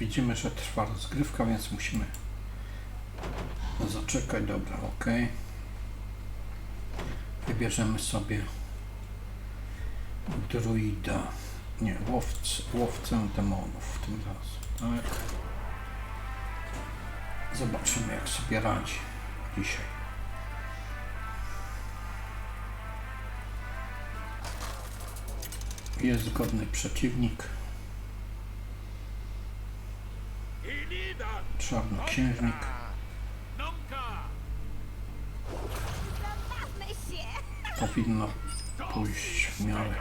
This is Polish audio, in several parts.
widzimy, że trwa rozgrywka, więc musimy zaczekać. Dobra, ok. Wybierzemy sobie druida. Nie, łowcę, łowcę demonów tym razem, tak? Zobaczymy, jak sobie radzi dzisiaj. Jest godny przeciwnik. Czarnoksiężnik. Powinno pójść w miarę,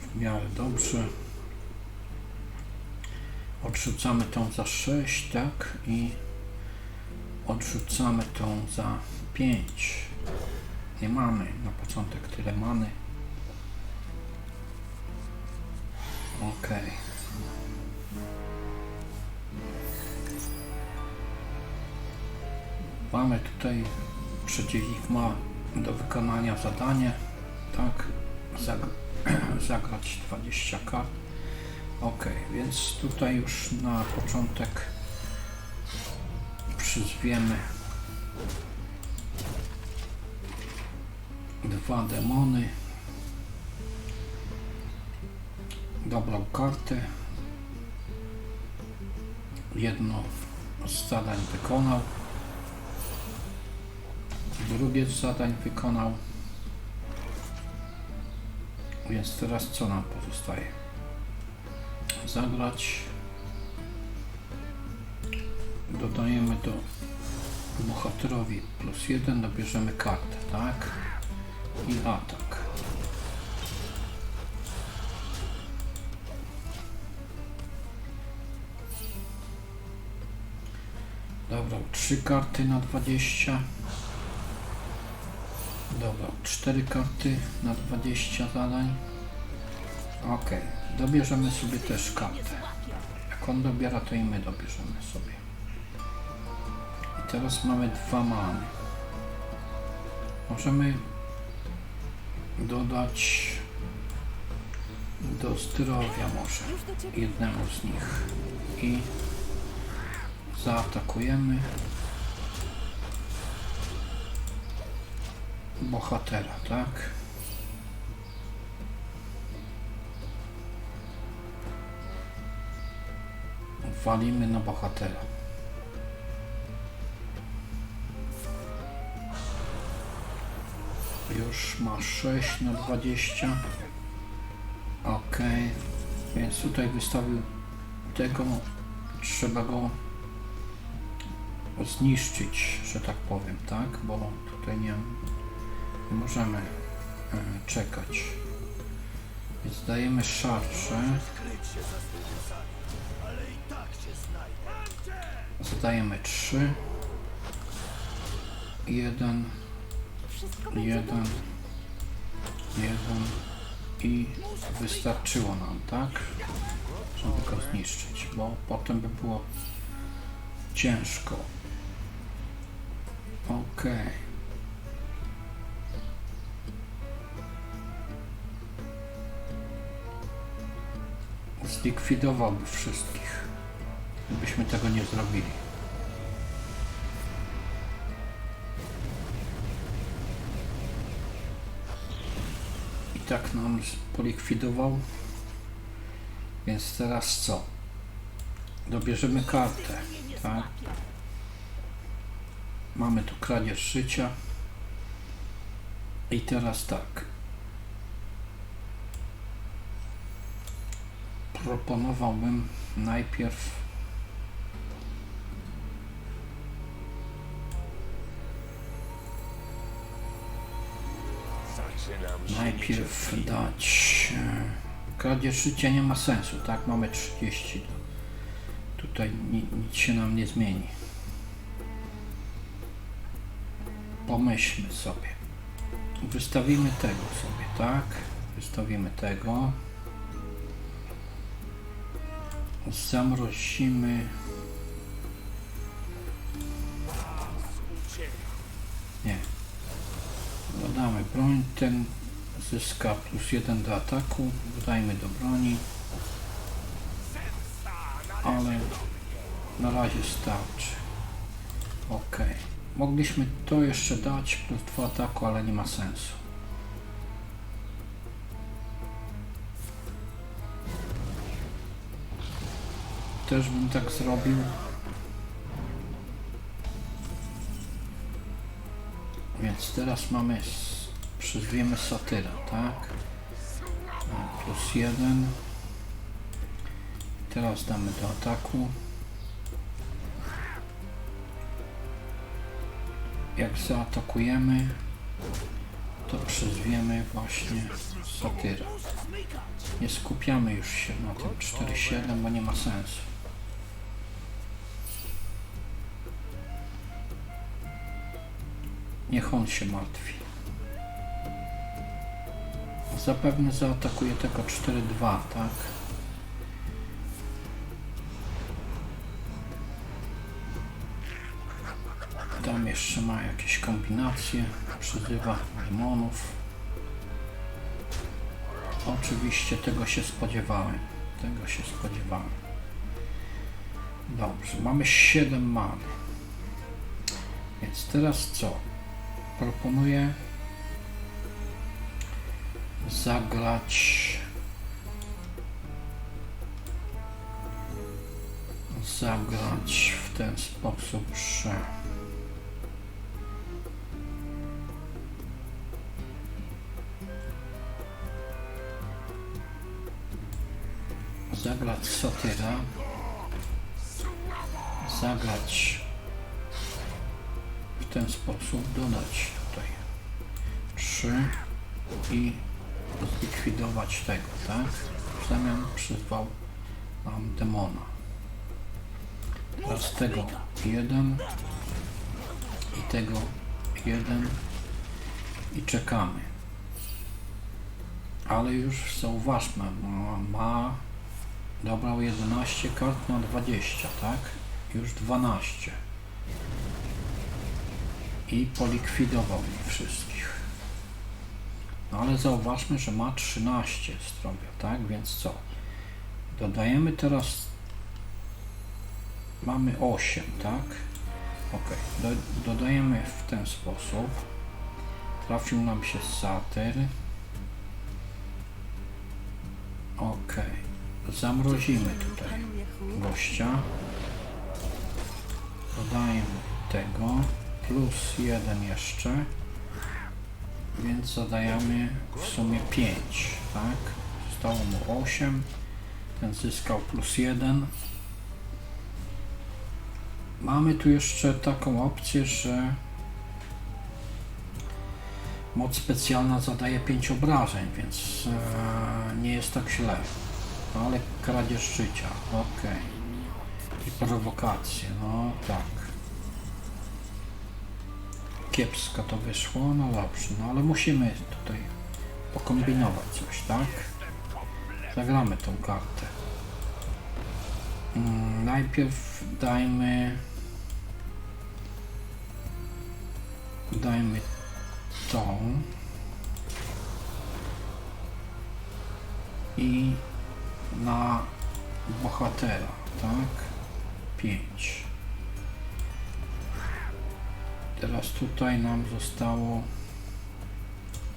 w miarę dobrze. Odrzucamy tą za 6, tak? I odrzucamy tą za 5. Nie mamy na początek tyle many. Okej. Mamy tutaj, przeciwnik ma do wykonania zadanie, tak, Zag zagrać 20 kart. Ok, więc tutaj już na początek przyzwiemy dwa demony. Dobrą kartę. Jedno z zadań wykonał. Drugie zadań wykonał. Więc teraz co nam pozostaje? Zagrać. Dodajemy do bohaterowi plus jeden, dobierzemy kartę, tak? I atak. Dobra, trzy karty na 20. Dobra, cztery karty na 20 zadań. Ok, dobierzemy sobie też kartę. Jak on dobiera, to i my dobierzemy sobie. I teraz mamy dwa many. Możemy dodać do zdrowia może jednemu z nich i zaatakujemy bohatera, tak? Walimy na bohatera. Już ma 6 na 20. Ok, więc tutaj wystawił tego, trzeba go zniszczyć, że tak powiem, tak? Bo tutaj nie, nie możemy e, czekać. Więc dajemy szarże. Zadajemy 3. 1, wszystko będzie 1, 1 i wystarczyło nam, tak? Żeby go zniszczyć, bo potem by było ciężko. Okej. Zlikwidowałby wszystkich, gdybyśmy tego nie zrobili. I tak nam polikwidował. Więc teraz co? Dobierzemy kartę, tak? Mamy tu kradzież życia. I teraz tak. Proponowałbym najpierw najpierw dać e, kradzież życia nie ma sensu, tak? Mamy 30. Tutaj ni, nic się nam nie zmieni. Pomyślmy sobie. Wystawimy tego sobie, tak? Wystawimy tego. Zamrozimy. Nie. Dodamy broń. Ten zyska plus jeden do ataku. Dodajmy do broni. ale na razie starczy. Ok. Mogliśmy to jeszcze dać plus 2 ataku, ale nie ma sensu. Też bym tak zrobił. Więc teraz mamy, przyzwiemy satyra, tak? Plus jeden. Teraz damy do ataku. Jak zaatakujemy, to przyzwiemy właśnie satyra. Nie skupiamy już się na tym 4-7, bo nie ma sensu. Niech on się martwi. Zapewne zaatakuje tego 4-2, tak? Tam jeszcze ma jakieś kombinacje, przyzywa demonów. Oczywiście tego się spodziewałem. Tego się spodziewałem. Dobrze, mamy 7 many. Więc teraz co? Proponuję zagrać zagrać w ten sposób, że zagrać satyra zagrać w ten sposób dodać tutaj 3 i zlikwidować tego, tak? W zamian przyzwał nam demona. Teraz tego 1 i tego 1 i czekamy. Ale już zauważmy, ma, ma dobrał 11 kart na 20, tak? Już 12 i polikwidował ich wszystkich. No ale zauważmy, że ma 13 zdrowia, tak? Więc co? Dodajemy teraz mamy 8, tak? Ok, Do, dodajemy w ten sposób. Trafił nam się satyr. Ok, zamrozimy tutaj gościa. Dodajemy tego plus jeden jeszcze. Więc zadajemy w sumie 5, tak? Zostało mu 8. Ten zyskał plus 1. Mamy tu jeszcze taką opcję, że moc specjalna zadaje 5 obrażeń, więc e, nie jest tak źle. No, ale kradzież życia, okej. I prowokacje, no tak. Kiepsko to wyszło, no dobrze, no ale musimy tutaj pokombinować coś, tak? Zagramy tą kartę. Mm, najpierw dajmy... Dajmy tą. I na bohatera, tak? 5. Teraz tutaj nam zostało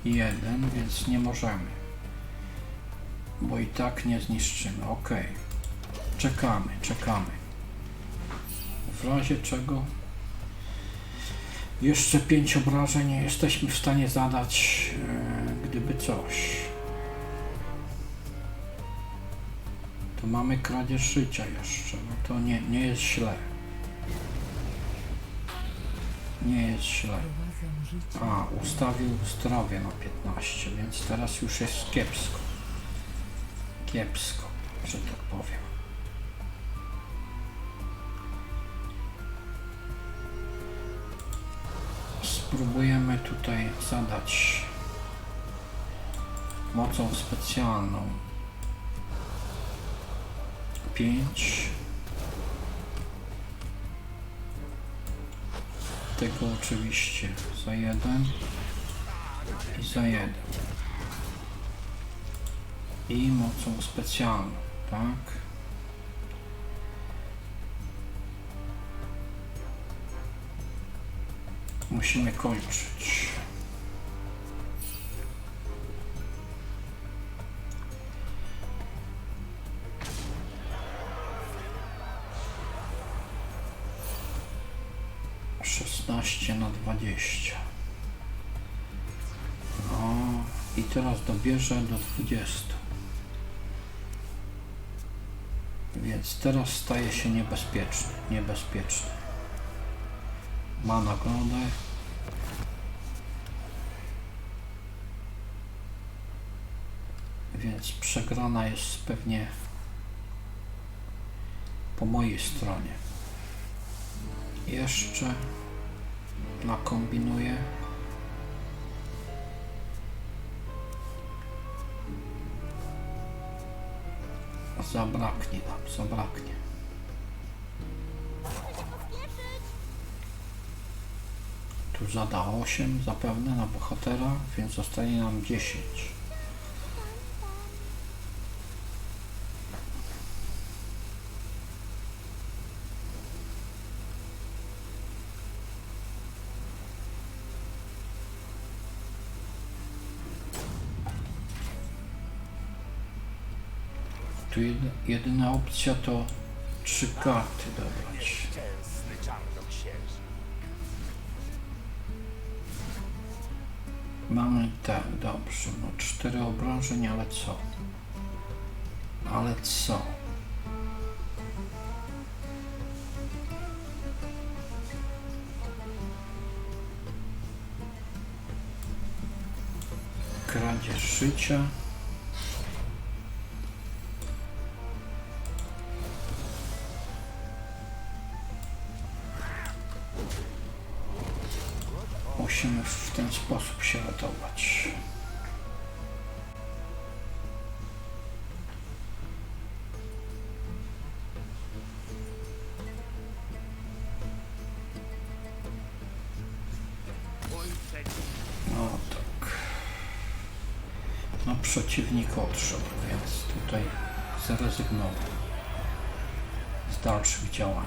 1, więc nie możemy. Bo i tak nie zniszczymy. Ok. Czekamy, czekamy. W razie czego jeszcze 5 obrażeń nie jesteśmy w stanie zadać, e, gdyby coś. To mamy kradzież życia jeszcze. No to nie, nie jest źle. Nie jest źle. A, ustawił zdrowie na 15, więc teraz już jest kiepsko. Kiepsko, że tak powiem. Spróbujemy tutaj zadać mocą specjalną 5 tego oczywiście za jeden i za jeden i mocą specjalną, tak? Musimy kończyć. Szesnaście na dwadzieścia. No i teraz dobierze do dwudziestu. Więc teraz staje się niebezpieczny. Niebezpieczny. Ma nagrodę. Więc przegrana jest pewnie po mojej stronie. Jeszcze nakombinuję. Zabraknie nam, zabraknie. Tu zada 8 zapewne na bohatera, więc zostanie nam 10. jedyna opcja to trzy karty dobrać. Mamy tak, dobrze, no cztery obrażeń, ale co? Ale co? Kradzież życia. Przeciwnik odszedł, więc tutaj zrezygnował z dalszych działań.